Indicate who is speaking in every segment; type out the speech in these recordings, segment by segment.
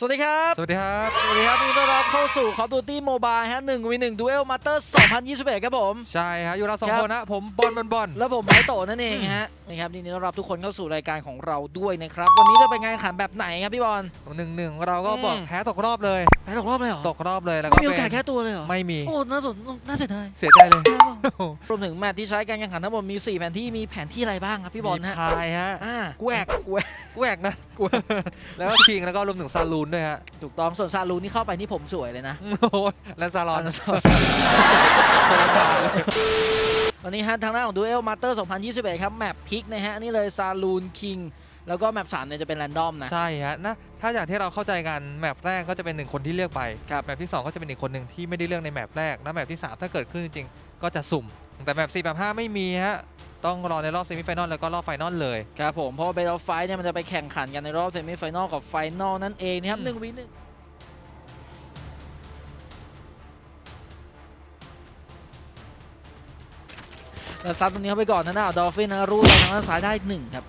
Speaker 1: สวัสดีครับ
Speaker 2: สวัสดีครับ
Speaker 1: สวัสดีครับยินดีต้อนรับเข้าสู่ Call of Duty Mobile ฮะ1 v 1 Duel Master 2021ครับผม
Speaker 2: ใช่ฮะ อยู่เราสอง
Speaker 1: ครับ
Speaker 2: คนนะ ผมบอลบอลบอล
Speaker 1: แล้วผมไบโตะนั่นเองฮะนะครับยินดีต้อนรับทุกคนเข้าสู่รายการของเราด้วยนะครับ วันนี้จะเป็นงานแข่งขันแบบไหนครับพี่บอล
Speaker 2: หนึ่งหนึ่งเราก็บอก
Speaker 1: อืม
Speaker 2: แพ้ตกรอบเลย
Speaker 1: ไปตกรอบเลยเหรอ
Speaker 2: ตกรอบเลยแล้ว
Speaker 1: ไม่
Speaker 2: ก็
Speaker 1: มีโอกาส
Speaker 2: เป็น
Speaker 1: แค่ตัวเลยเหรอ
Speaker 2: ไม่มี
Speaker 1: โอ้ น่าสนน่าเสียดาย
Speaker 2: เสียใจเลย
Speaker 1: รวมถึงแมตช์ที่ใช้การแข่งขันทั้งหมดมี 4 แผนที่มีแผนที่อะไรบ้างครับพี่บอล
Speaker 2: มี
Speaker 1: ฮะ
Speaker 2: พายฮะ
Speaker 1: อ่า
Speaker 2: กูแอก
Speaker 1: กูแอก
Speaker 2: กูแอ กนะกูแล้วก็คิงแล้วก็รวมถึงซาลูนด้วยฮะ
Speaker 1: ถูกต้องส่วนซาลูนี่เข้าไปนี่ผมสวยเลยนะ
Speaker 2: โอ้โหและซาลอน
Speaker 1: อันนั้น
Speaker 2: คนละซาเลย
Speaker 1: วันนี้ฮะทางหน้าของ Duel Master 2021 ครับ แมปพิกนะฮะ นี่เลยซาลูนคิงแล้วก็แมป3เนี่ยจะเป็นแรนดอมนะ
Speaker 2: ใช่ฮะนะถ้าอย่างที่เราเข้าใจกันแมปแรกก็จะเป็นหนึ่งคนที่เลือกไป
Speaker 1: ครับ
Speaker 2: แมปที่สองก็จะเป็นอีกคนหนึ่งที่ไม่ได้เลือกในแมปแรก แล้วแมปที่สามถ้าเกิดขึ้นจริงๆ ก็จะสุ่ม แต่แมปสี่แมปห้าไม่มีฮะ ต้องรอในรอบเซมิไฟนอลแล้วก็รอบไฟนอลเลย
Speaker 1: ครับผมเพราะว่า Battle Fight เนี่ยมันจะไปแข่งขันกันในรอบเซมิไฟนอลกับไฟนอลนั่นเองนะครับ
Speaker 2: อืม
Speaker 1: หนึ่งวิหนึ่งแล้วซัดตรงนี้เข้าไปก่อนนะหน้าดอฟฟินนะรูดไปทางด้านซ้ายได้หนึ่งครับ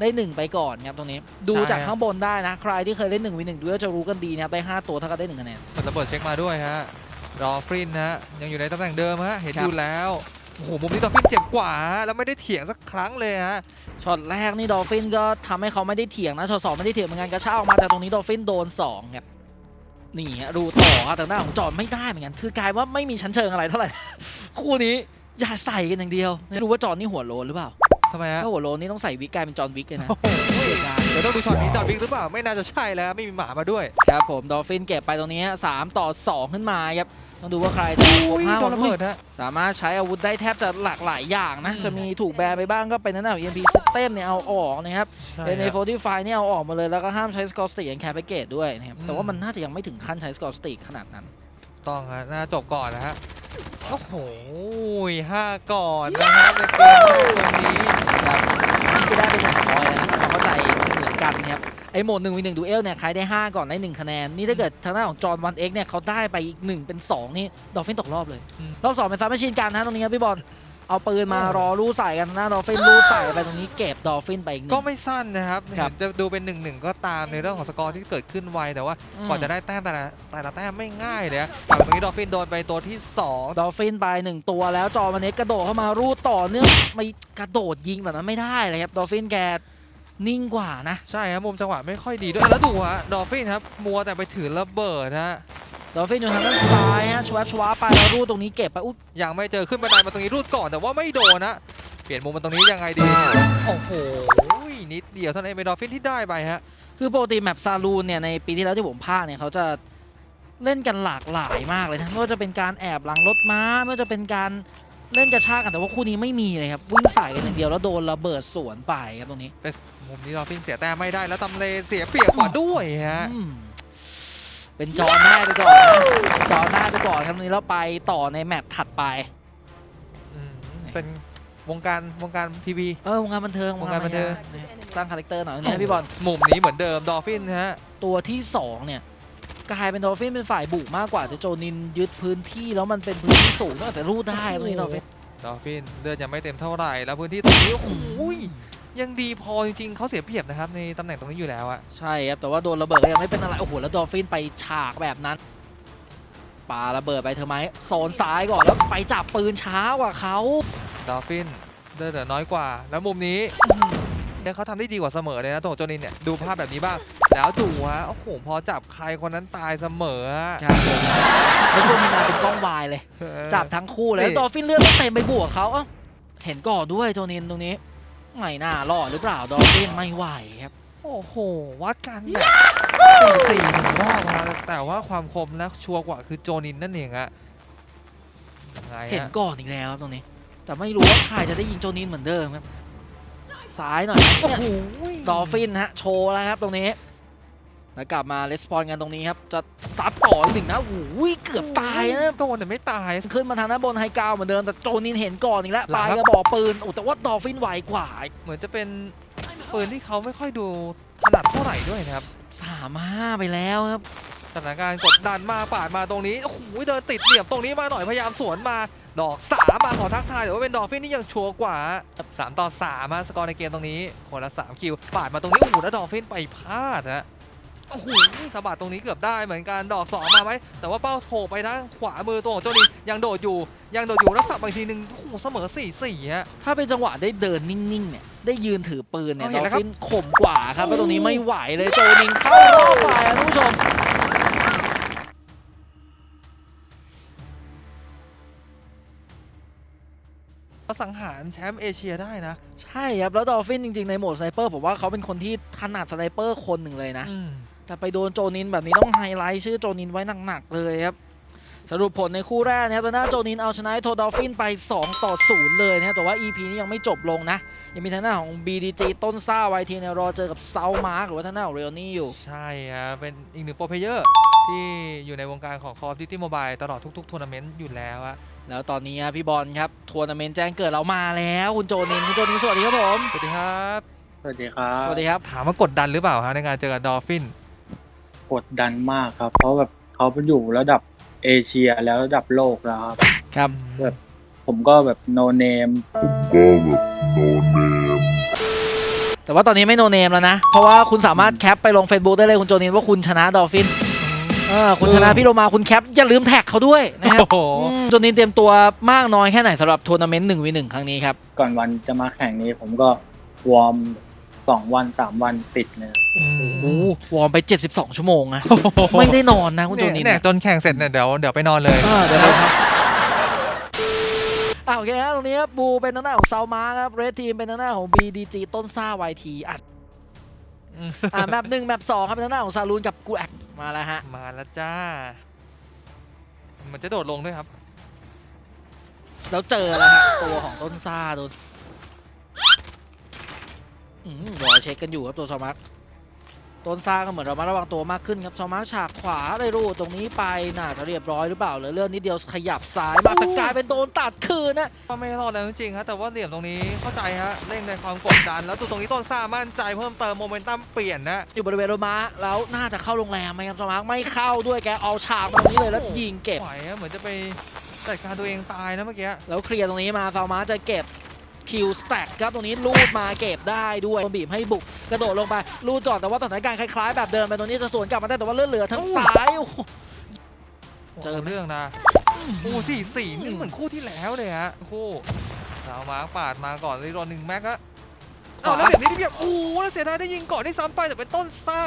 Speaker 1: ได้หนึ่งไปก่อนครับตรงนี้ ดูจากข้างบนได้นะ ใครที่เคยเล่นหนึ่งวิหนึ่งด้วยจะรู้กันดีนะครับได้ห้าตัวเท่ากับได้หนึ่งคะแนน
Speaker 2: กดระเบิดเช็คมาด้วยฮะรอฟรินฮะยังอยู่ในตำแหน่งเดิมฮะเห็น
Speaker 1: ครับ
Speaker 2: อยู่แล้ว โอ้โหมุมนี้ดอฟฟินเจ็บกว่าฮะแล้วไม่ได้เถียงสักครั้งเลยฮะ
Speaker 1: ช็อตแรกนี่ดอฟฟินก็ทำให้เขาไม่ได้เถียงนะช็อตสองไม่ได้เถียงเหมือนกันกระชากออกมาแต่ตรงนี้ดอฟฟินโดนสองครับนี่ฮะรูต่อครับแต่หน้าของจอห์นไม่ได้เหมือนกันคือกลายว่าไม่มีชั้นเชิงอะไรเท่าไหร่คู่นี้อย่าใส่กันอย่างเดียวไม่รู้ว่าจอห์นนี่หัวโลนหรือเปล่า
Speaker 2: ทำไมฮะ
Speaker 1: ถ้าหัวโลนนี่ต้องใส่วิกกลายเป็นจอห์นวิกเลยนะ
Speaker 2: โอ้โหเดี๋ยวต้องดูช็อตนี้จอดบิ๊กหรือเปล่าไม่น่าจะใช่แล้วไม่มีหมามาด้วย
Speaker 1: ครับผมดอฟฟินเก็บไปตรงนี้สามต่อสองขึ้นมาครับ ต้องดูว่าใครจะครบ
Speaker 2: อุ้ย
Speaker 1: ห้า
Speaker 2: โด
Speaker 1: วันน
Speaker 2: ระเบิดฮะ
Speaker 1: สามารถใช้อาวุธได้แทบจะหลากหลายอย่างนะ
Speaker 2: อืม
Speaker 1: จะมีถูกแบนไปบ้างก็เป็นนั่นแหละ EMP System เนี่ยเอาออกนะครับ
Speaker 2: ใช่
Speaker 1: เใน
Speaker 2: ฮะ
Speaker 1: โฟร์ที่ไฟเนี่ยเอาออกมาเลยแล้วก็ห้ามใช้สกอร์สติกแคร์แพ็กเกจด้วยนะครับ
Speaker 2: อืม
Speaker 1: แต่ว่ามันน่าจะยังไม่ถึงขั้นใช้สกอร์สติกขนาดนั้น
Speaker 2: ต้องฮะน่าจบก่อนนะฮะ โอ้โหห้าก่อนนะครับในเกมแรกตรงนี้
Speaker 1: ครับอันนี้คือได้ไปหนึ่งพอยต์แล้วนะเราเข้าใจเหมือนกันนะครับ ไอ้โหมดหนึ่งวิหนึ่งดูเอลเนี่ยใครได้ 5 ก่อนได้ 1 คะแนน นี่ถ้าเกิดทางด้านของจอห์นวันเอ็กเนี่ยเขาได้ไปอีก 1 เป็น 2 นี่ดอฟฟินตกรอบเลย
Speaker 2: อืม
Speaker 1: รอบ 2 เป็นฟาร์มชินกันนะตรงนี้ครับพี่บอลเอาปืนมารอลู่ใส่กันนะดอฟฟินลู่ใส่ไปตรงนี้เก็บดอฟฟินไปอีกหนึ่
Speaker 2: ก็
Speaker 1: ง
Speaker 2: ไม่สั้นนะครับ
Speaker 1: ครับ
Speaker 2: เห็นจะดูเป็นหนึ่งหนึ่งก็ตามในเรื่องของสกอร์ที่เกิดขึ้นไวแต่ว่า
Speaker 1: อืม
Speaker 2: กว่าจะได้แต้มแต่ละแต่ละแต้มไม่ง่ายเลยอะฝั่งตรงนี้ดอฟฟินโดนไปตัวที่สอง
Speaker 1: ดอฟฟินไปหนึ่งตัวแล้วจอมันเน็กกระโดดเข้ามารูดต่อเนื่องไม่กระโดดยิงแบบนั้นไม่ได้เลยครับดอฟฟินแก นิ่งกว่านะ
Speaker 2: ใช่ครับมุมจังหวะไม่ค่อยดีด้วยแล้วดูฮะดอฟฟินครับมัวแต่ไปถือระเบิดฮะ
Speaker 1: ดอฟฟินอยู่ทางด้านซ้ายฮะชวับชวาไปแล้วรูดตรงนี้เก็บไปอุ๊ย
Speaker 2: ยังไม่เจอขึ้นบันไดมาตรงนี้รูดก่อนแต่ว่าไม่โดนนะเปลี่ยนมุมมาตรงนี้ยังไงดีโอ้โหนิดเดียวเท่านั้นเองเป็นดอฟฟินที่ได้ไปฮะ
Speaker 1: คือปกติแมปซาลูนเนี่ยในปีที่แล้วที่ผมพากย์เนี่ยเขาจะเล่นกันหลากหลายมากเลยนะไม่ว่าจะเป็นการแอบหลังรถม้าไม่ว่าจะเป็นการ เล่นกระชากกันแต่ว่าคู่นี้ไม่มีเลยครับวิ่งใส่กันอย่างเดียวแล้วโดนระเบิดสวนไปครับตรงนี้
Speaker 2: มุมนี้ดอฟฟินเสียแต้มไม่ได้แล้วตำเลเสียเปรียบกว่าด้วยฮะ
Speaker 1: อืมเป็นจอหน้าไปก่อนนะเป็นจอหน้าไปก่อนครับตรงนี้แล้วไปต่อในแมปถัดไป
Speaker 2: อืมเป็นวงการวงการทีวี
Speaker 1: เออวงการบันเทิง
Speaker 2: วงการบันเทิง
Speaker 1: นะสร้างคาแรคเตอร์หน่อยนะพี่บอล
Speaker 2: มุมนี้เหมือนเดิมดอฟฟินฮะ
Speaker 1: ตัวที่สองเนี่ย กลายเป็นดอฟฟินเป็นฝ่ายบุกมากกว่าแต่โจนินยึดพื้นที่แล้วมันเป็นพื้นที่สูงแต่รูดได้ตรงนี้ดอฟฟิน
Speaker 2: ดอฟฟินเลือดยังไม่เต็มเท่าไหร่แล้วพื้นที่ตรงนี้โอ้โหยังดีพอจริงๆเขาเสียเปรียบนะครับในตำแหน่งตรงนี้อยู่แล้วอะ
Speaker 1: ใช่ครับแต่ว่าโดนระเบิดก็ยังไม่เป็นอะไรโอ้โหแล้วดอฟฟินไปฉากแบบนั้นปาระเบิดไปเธอไหมโซนซ้ายก่อนแล้วไปจับปืนช้ากว่าเขา
Speaker 2: ดอฟฟินเลือดเหลือน้อยกว่า แล้วมุมนี้ เนี่ยเขาทำได้ดีกว่าเสมอเลยนะตัวโจนินเนี่ยดูภาพแบบนี้บ้างแล้วดูฮะโอ้โหพอจับใครคนนั้นตายเสมอฮะ
Speaker 1: ครับผมแล้วตัวนี้มาเป็นกล้องวายเลย
Speaker 2: เออ
Speaker 1: จับทั้งคู่เลย
Speaker 2: นี่
Speaker 1: แล้วดอฟฟินเลือดไม่เต็มไปบวกเขาเอ้าเห็นก่อนด้วยโจนินตรงนี้ไม่น่ารอดหรือเปล่าดอฟฟินไม่ไหวครับ
Speaker 2: โอ้โหวัดกันแบบสี่สี่หนึ่งรอบนะแต่ว่าความคมและชัวร์กว่าคือโจนินนั่นเองอะยังไง
Speaker 1: เห็น
Speaker 2: ฮะ
Speaker 1: ก่อนอีกแล้วครับตรงนี้ แต่ไม่รู้ว่าใครจะได้ยิงโจนินเหมือนเดิมครับ ซ้ายหน่อย
Speaker 2: โอ้
Speaker 1: เนี่ย
Speaker 2: โห
Speaker 1: ดอฟฟินฮะโชว์แล้วครับตรงนี้ แล้วกลับมาレスปอนกันตรงนี้ครับ จะซัดต่ออีกหนึ่งนะโอ้โหเกือบตายนะ
Speaker 2: โดนแต่ไม่ตาย
Speaker 1: ขึ้นมาทางด้านบนไฮกราวเหมือนเดิมแต่โจนินเห็นก่อนอีกแล้ว
Speaker 2: หลั
Speaker 1: ป
Speaker 2: ง
Speaker 1: ลาย
Speaker 2: ครับ
Speaker 1: กระบอกปืนโอ้แต่ว่าดอฟฟินไวกว่า
Speaker 2: เหมือนจะเป็นปืนที่เขาไม่ค่อยดูถนัดเท่าไหร่ด้วยนะครับ
Speaker 1: สามห้าไปแล้วครับ
Speaker 2: สถานการณ์กดดันมาปาดมาตรงนี้โอ้โหเดินติดเหลี่ยมตรงนี้มาหน่อยพยายามสวนมา ดอกสามมาขอทักทายแต่ว่าเป็นดอกฟินที่ยังชัวร์กว่าสามต่อสามฮะสกอร์ในเกมตรงนี้คนละสามคิวปาดมาตรงนี้โอ้โหแล้วดอกฟินไปพลาดนะโอ้โหสะบัดตรงนี้เกือบได้เหมือนกันดอกสองมาไหมแต่ว่าเป้าโผล่ไปทางขวามือตัวของโจนียังโดดอยู่ ยังโดดอยู่แล้วสับไปทีนึงโอ้โหเสมอ4ี่สี่ฮะ
Speaker 1: ถ้าเป็นจังหวะได้เดินนิ่งๆเนี่ยได้ยืนถือปืนเนี่ย
Speaker 2: เอาเห็
Speaker 1: ดอนล
Speaker 2: แล้วครับ
Speaker 1: ฟินข่มกว่าครับแล้วตรงนี้ไม่ไหวเลยโจนินเข้ารอบไปอะท่านผู้ชม
Speaker 2: สังหารแชมป์เอเชียได้นะ
Speaker 1: ใช่ครับแล้วดอลฟินจริงๆ ในโหมดสไนเปอร์ผมว่าเขาเป็นคนที่ถนัดสไนเปอร์คนหนึ่งเลยนะ
Speaker 2: อืม
Speaker 1: แต่ไปโดนโจนินแบบนี้ต้องไฮไลท์ชื่อโจนินไว้หนักๆเลยครับ สรุปผลในคู่แรกนะครับทางด้านโจนินเอาชนะโทดอลฟินไป 2 ต่อ 0 เลยนะครับแต่ว่า EP นี้ยังไม่จบลงนะ ยังมีทางด้านของ BDG ต้นซ่าไวทีเนี่ยรอเจอกับเซามาร์กหรือว่าทางด้านของเรียลนี่อยู่
Speaker 2: ใช่ฮะเป็นอีกหนึ่งโปรเพลเยอร์ที่อยู่ในวงการของ Call of Duty Mobile ตลอดทุกๆทัวร์นาเมนต์อยู่แล้วอะ
Speaker 1: แล้วตอนนี้ครับพี่บอลครับทัวร์นาเมนต์แจ้งเกิดเรามาแล้วคุณโจนินคุณโจนินสวัสดีครับผม
Speaker 2: สวัสดีครับ
Speaker 3: สวัสดีครับ
Speaker 1: สวัสดีครับ
Speaker 2: ถามว่ากดดันหรือเปล่าฮะในการเจอกับดอลฟิน
Speaker 3: กดดันมากครับ เพราะแบบเขาอยู่ระดับเอเชียแล้วระดับโลกแล้วครับ
Speaker 1: ครับ
Speaker 3: ผมก็แบบโนเนม
Speaker 1: แต่ว่าตอนนี้ไม่โนเนมแล้วนะ เพราะว่าคุณสามารถแคปไปลง Facebook ได้เลยคุณโจนินว่าคุณชนะดอลฟินเออคุณชนะพี่โรมาคุณแคปอย่าลืมแท็กเขาด้วยนะครับ
Speaker 2: โอ้โห
Speaker 1: อืมโจนินเตรียมตัวมากน้อยแค่ไหนสำหรับทัวร์นาเมนต์หนึ่งวีหนึ่งครั้งนี้ครับ
Speaker 3: ก่อนวันจะมาแข่งนี้ผมก็วอร์มสองวันสามวันติดเลยครับ
Speaker 1: โอ้วอร์มไป 72 ชั่วโมงนะไม่ได้นอนนะคุณโจนิน
Speaker 2: เนี่ยจนแข่งเสร็จเนี่ยเดี๋ยวเดี๋ยวไปนอนเลย
Speaker 1: เออเดี๋ยวเราครับอ่าโอเคครับตรงนี้ครับบูเป็นทางหน้าของเซามาครับเรดทีมเป็นทางหน้าของ BDG ต้นซ่า YT อะอ่าแมปหนึ่งแมปสองครับเป็นทางหน้าของซาลูนกับกูแอก มาแล้วฮะ
Speaker 2: มาแล้วจ้า มันจะโดดลงด้วยครับ
Speaker 1: แล้วเจอแล้วฮะตัวของต้นซ่าโดนอืมรอเช็คกันอยู่ครับตัวซอมาร์ค ต้นซ่าก็เหมือนเรามาระวังตัวมากขึ้นครับซอมาร์คฉากขวาได้รูตรงนี้ไปน่าจะเรียบร้อยหรือเปล่าเหลือเรื่องนิดเดียวขยับซ้ายมาแต่กลายเป็นโดนตัดคืนนะ
Speaker 2: ก็ไม่รอดแล้วจริงๆฮะแต่ว่าเหลี่ยมตรงนี้เข้าใจฮะเร่งในความกดดัน แล้วตัวตรงนี้ต้นซ่ามั่นใจเพิ่มเติมโมเมนตัมเปลี่ยนนะ
Speaker 1: อยู่บริเวณโรมาแล้วน่าจะเข้าโรงแรมไหมครับซอมาร์คไม่เข้าด้วยแกเอาฉากมาตรงนี้เลยแล้วยิงเก็บ
Speaker 2: ไหวฮะเหมือนจะไปจัดการตัวเองตายนะเมื่อกี้
Speaker 1: แล้วเคลียร์ตรงนี้มาซอมาร์คจะเก็บ คิวสแต็กครับตรงนี้ลูดมาเก็บได้ด้วยโดนบีบให้บุกกระโดดลงไปลูดก่อนแต่ว่าสถานการณ์คล้ายๆ แบบเดิมไปตรงนี้จะสวนกลับมาได้แต่ว่าเลือดเหลือทั้งซ้ายโอ้โหเจอไหม
Speaker 2: เรื่องนะโอ้สี่สี่นี่เหมือนคู่ที่แล้วเลยฮะคู่สาวมาร์คปาดมาก่อนเลยรอนหนึ่งแม็กอะเอาแล้วแบบนี้ที่เบียบโอ้โหแล้วเสียดายได้ยิงก่อนที่ซ้ำไปแต่เป็นต้นซ่า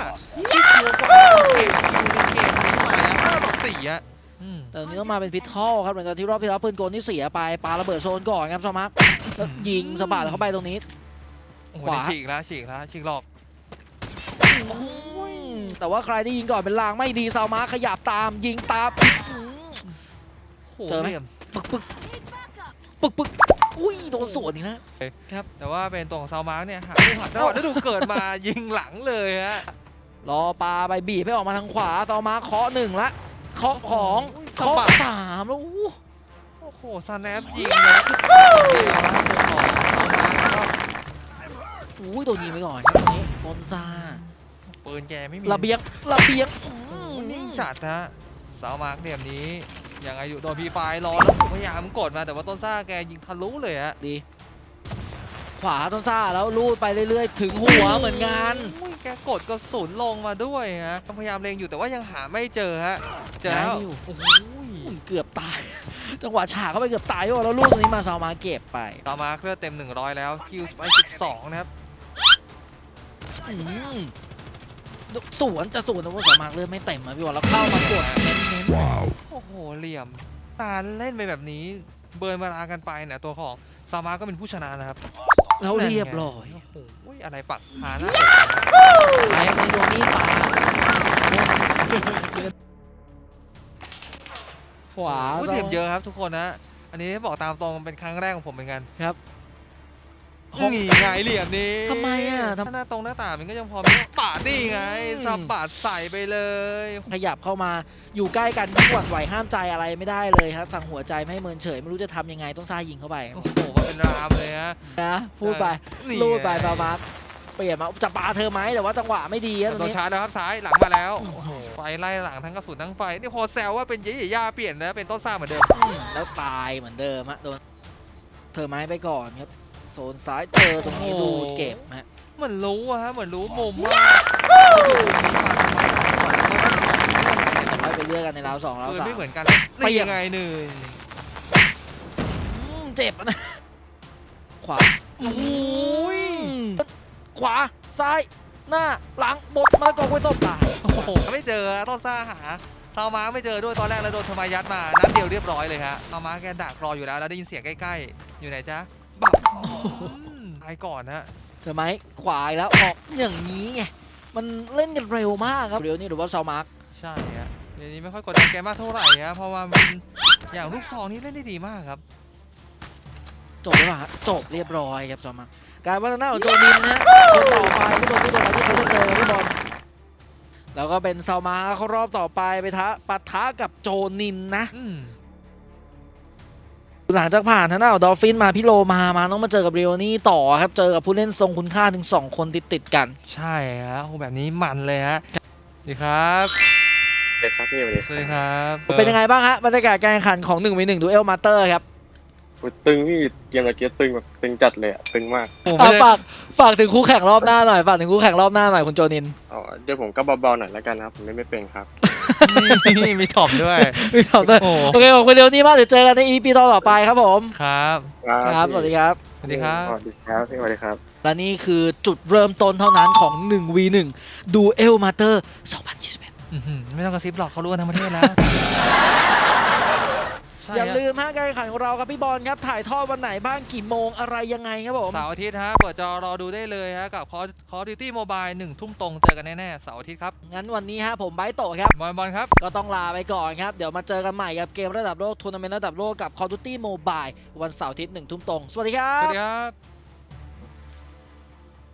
Speaker 2: ที่คิวก่อนเกมคิวในเกมนี้มาอะห้าต่อสี่อะอืม
Speaker 1: แต่ตรงนี้ต้องมาเป็นพิททอลครับหลังจากที่รอบที่แล้วปืนกลที่เสียไปปาระเบิดโซนก่อนครับซอมาร์คแล้วยิงสะบัดเข้าไปตรงนี้
Speaker 2: โอ้โห
Speaker 1: ขวา
Speaker 2: นี่ฉีกแล้วฉีกแล้วฉีกหลอก
Speaker 1: อืมแต่ว่าใครที่ยิงก่อนเป็นลางไม่ดีซามาร์คขยับตาม ยิงตามอืม
Speaker 2: โอ้โห
Speaker 1: เจอไหม
Speaker 2: ลี่ยม
Speaker 1: ปึกปึกปึกปึกอุ้ยโดนสวนอีกนะ
Speaker 2: แต่ว่าเป็นตัวของซาวมาร์กเนี่ยหาไม่หัดจังหวะฤดูเกิดมา ยิงหลังเลยฮะ
Speaker 1: รอปลาไปบีบให้ออกมาทางขวาซามาร์คเคาะหนึ่งละ เคาะสอง
Speaker 2: สะ
Speaker 1: เคาะ
Speaker 2: บัด
Speaker 1: สามแล้วอู้
Speaker 2: โอ้โหสแนปยิงเลยเดียวนะตัวของซาวมาร์กแล้วก็
Speaker 1: อุ้ยโดนยิงไปก่อนครับตรงนี้โดนซา
Speaker 2: ปืนแกไม่มี
Speaker 1: ระเบียงระเบียงอื
Speaker 2: โอ้
Speaker 1: ม
Speaker 2: โหนิ่งจัดนะซาวมาร์กเหลี่ยมนี้ยังอายุโดนพีไฟรอแล้วพยายามกดมาแต่ว่าต้นซ่าแกยิงทะลุเลยฮะ
Speaker 1: ดี ขวาต้นซ่าแล้วลูดไปเรื่อยๆ ถึงหัวเหมือนกัน
Speaker 2: โอ้ยแกกดกระสุนลงมาด้วยฮะพยายามเล็งอยู่แต่ว่ายังหาไม่เจอฮะเจอแล้ว
Speaker 1: หาไม่อยู่
Speaker 2: โอ้โห
Speaker 1: อุ้ยเกือบตาย จังหวะฉากเข้าไปเกือบตายด้วยแล้วลูกตรงนี้มาซาวมาเก็บไป
Speaker 2: ซาวมาร์กเลือดเต็ม 100 แล้วคิวไป12 นะครับ
Speaker 1: อืมสวนจะสวนแต่ว่าซาวมาเลือดไม่เต็มอะพี่บอลแล้วเข้ามากดเน้น
Speaker 2: โอ้โหเหลี่ยม ตาเล่นไปแบบนี้ เบิร์นเวลากันไปเนี่ยตัวของซามาก็เป็นผู้ชนะนะครับ
Speaker 1: ๆ แล้วเรียบร้อย
Speaker 2: โอ้โหอะไรปักขาหน้าอกนะ
Speaker 1: ไปในโดนมีดปาขวา
Speaker 2: พูดเหลี่ยมเยอะครับทุกคนนะ อันนี้บอกตามตรงมันเป็นครั้งแรกของผมเหมือนกัน
Speaker 1: ห้อง
Speaker 2: นี่ไงเหลี่ยมนี้
Speaker 1: ทำไมอะทำ
Speaker 2: ถ้าหน้าตรงหน้าต่างมันก็ยังพอมีปาดนี่ไง
Speaker 1: อืม
Speaker 2: สับปาดใส่ไปเลย
Speaker 1: ขยับเข้ามาอยู่ใกล้กันยิ่งหวั่นไหวห้ามใจอะไรไม่ได้เลยครับสั่งหัวใจไม่ให้เมินเฉยไม่รู้จะทำยังไงต้องซ่ายิงเข้าไป
Speaker 2: โอ้โหมันเป็นรามเลยฮะ
Speaker 1: นะพูดไป
Speaker 2: นี่
Speaker 1: ลูดไป
Speaker 2: ง
Speaker 1: บาบาสเปลี่ยนมาจะปาเธอไหมแต่ว่าจังหวะไม่ดีอะตรง
Speaker 2: โดน
Speaker 1: นี้
Speaker 2: ชาร์จแล้วครับซ้ายหลังมาแล้ว
Speaker 1: โอ้โห
Speaker 2: ไฟไล่หลังทั้งกระสุนทั้งไฟนี่พอแซวว่าเป็นเย่ย่าเปลี่ยนนะเป็นต้นซ่าเหมือนเดิม
Speaker 1: อืมแล้วตายเหมือนเดิมฮะโดนเธอไม้ไปก่อนครับ โซนซ้ายเจอตรงนี้
Speaker 2: โอ้โห
Speaker 1: ดูเก็บฮะ
Speaker 2: เหมือนรู้อะฮะเหมือนรู้มุมว่าอยู่ตรงนี้มาทำไมก่อนแล้วก็
Speaker 1: แต่ค่อยไปเลือกกันในราวสองราว
Speaker 2: ปืน
Speaker 1: สาม
Speaker 2: ไม่เหมือนกัน
Speaker 1: เปรี้
Speaker 2: นี่
Speaker 1: ยง
Speaker 2: ยังไงหนึ่ง
Speaker 1: อืมเจ็บอะนะ ขวา
Speaker 2: โอ้ย
Speaker 1: ขวา ซ้าย หน้า หลัง บดมะละกอกกล้วยส้มตาย
Speaker 2: โอ้โหไม่เจอฮะต้นซ่าหาซาวมาไม่เจอด้วยตอนแรกแล้วโดนทำไมยัดมานัดเดียวเรียบร้อยเลยฮะซาวมาแกดักรออยู่แล้วแล้วได้ยินเสียงใกล้ๆ อยู่ไหนจ๊ะ บับอืมตายก่อนฮะ
Speaker 1: เสือไหมขวาอีกแล้วออกอย่างนี้ไงมันเล่นกันเร็วมากครับเร็วนี่หรือว่าซาวมาร์ก
Speaker 2: ใช่ฮะเดี๋ยวนี้ไม่ค่อยกดดันแกมากเท่าไหร่ฮะเพราะว่ามันอย่างลูกซองนี่เล่นได้ดีมากครับ
Speaker 1: จบแล้วป่ะฮะจบเรียบร้อยครับซาวมาร์กกลายว่าทางหน้าของโจนินนะฮะคนต่อไปผู้โดนผู้โดนอะไรที่เขาจะเจอครับพี่บอลแล้วก็เป็นซาวมาร์กเขารอบต่อไปไปท้าปะทะกับโจนินนะ
Speaker 2: อืม
Speaker 1: หลังจากผ่านทางด้านของดอลฟินมาพี่โลมามาต้องมาเจอกับเรียวนี่ต่อครับ เจอกับผู้เล่นทรงคุณค่าถึง 2 คนติดติดๆกัน
Speaker 2: ใช่ฮะโอ้แบบนี้มันเลยฮะสวัสดีครับ
Speaker 3: เด็กครับพี่สวัสดี
Speaker 2: สวัสดีครับ
Speaker 1: เป็นยังไงบ้างฮะบรรยากาศการแข่งขันของ1นึ่งวีหนึ่งดูเอลมาเตอร์ครับ
Speaker 3: ตึงพี่เกมกับเกียตึงแบบตึงจัดเลยอะตึงมาก
Speaker 2: โอ้
Speaker 1: อะ
Speaker 2: ไม่ได้
Speaker 1: ฝากฝากถึงคู่แข่งรอบหน้าหน่อยฝากถึงคู่แข่งรอบหน้าหน่อยคุณโจนิน
Speaker 3: อ๋อเดี๋ยวผมก็เบาๆหน่อยแล้วกันนะครับผมเล่นไม่เป็นครับ
Speaker 2: นี่มีถ่อมด้วย
Speaker 1: พี่ตอบด้วย
Speaker 2: โอ้
Speaker 1: โอเคขอบคุณเดียวนี้มากเดี๋ยวเจอกันในอีพีต่อไปครับผม
Speaker 2: ครับ
Speaker 1: ครับ สวัสดีครับ
Speaker 2: สวัสดีครับ
Speaker 3: สวัสดีครับพี่สวัสดีครับ
Speaker 1: และนี่คือจุดเริ่มต้นเท่านั้นของ 1 v 1 ดูเอลมาเตอร์2021
Speaker 2: อื้อหือไม่ต้องกระซิบหรอกเขารู้กันทั้งประเทศแล้ว ใช่
Speaker 1: อย่า
Speaker 2: ฮะ
Speaker 1: ลืมฮะการแข่งขันของเราครับพี่บอลครับถ่ายทอดวันไหนบ้างกี่โมงอะไรยังไงครับผม
Speaker 2: เสาร์อาทิตย์ฮะเปิดจอรอดูได้เลยฮะกับ Call Call of Duty Mobile หนึ่งทุ่มตรงเจอกันแน่ๆเสาร์อาทิตย์ครับ
Speaker 1: งั้นวันนี้ฮะผมไบร์ทโตะครับ
Speaker 2: บอลบอลครับ
Speaker 1: ก็ต้องลาไปก่อนครับ เดี๋ยวมาเจอกันใหม่กับเกมระดับโลกทัวร์นาเมนต์ระดับโลกกับ Call of Duty Mobile วันเสาร์อาทิตย์หนึ่งทุ่มตรงสวัสดีครั
Speaker 2: สวั
Speaker 1: บ
Speaker 2: สดีครับ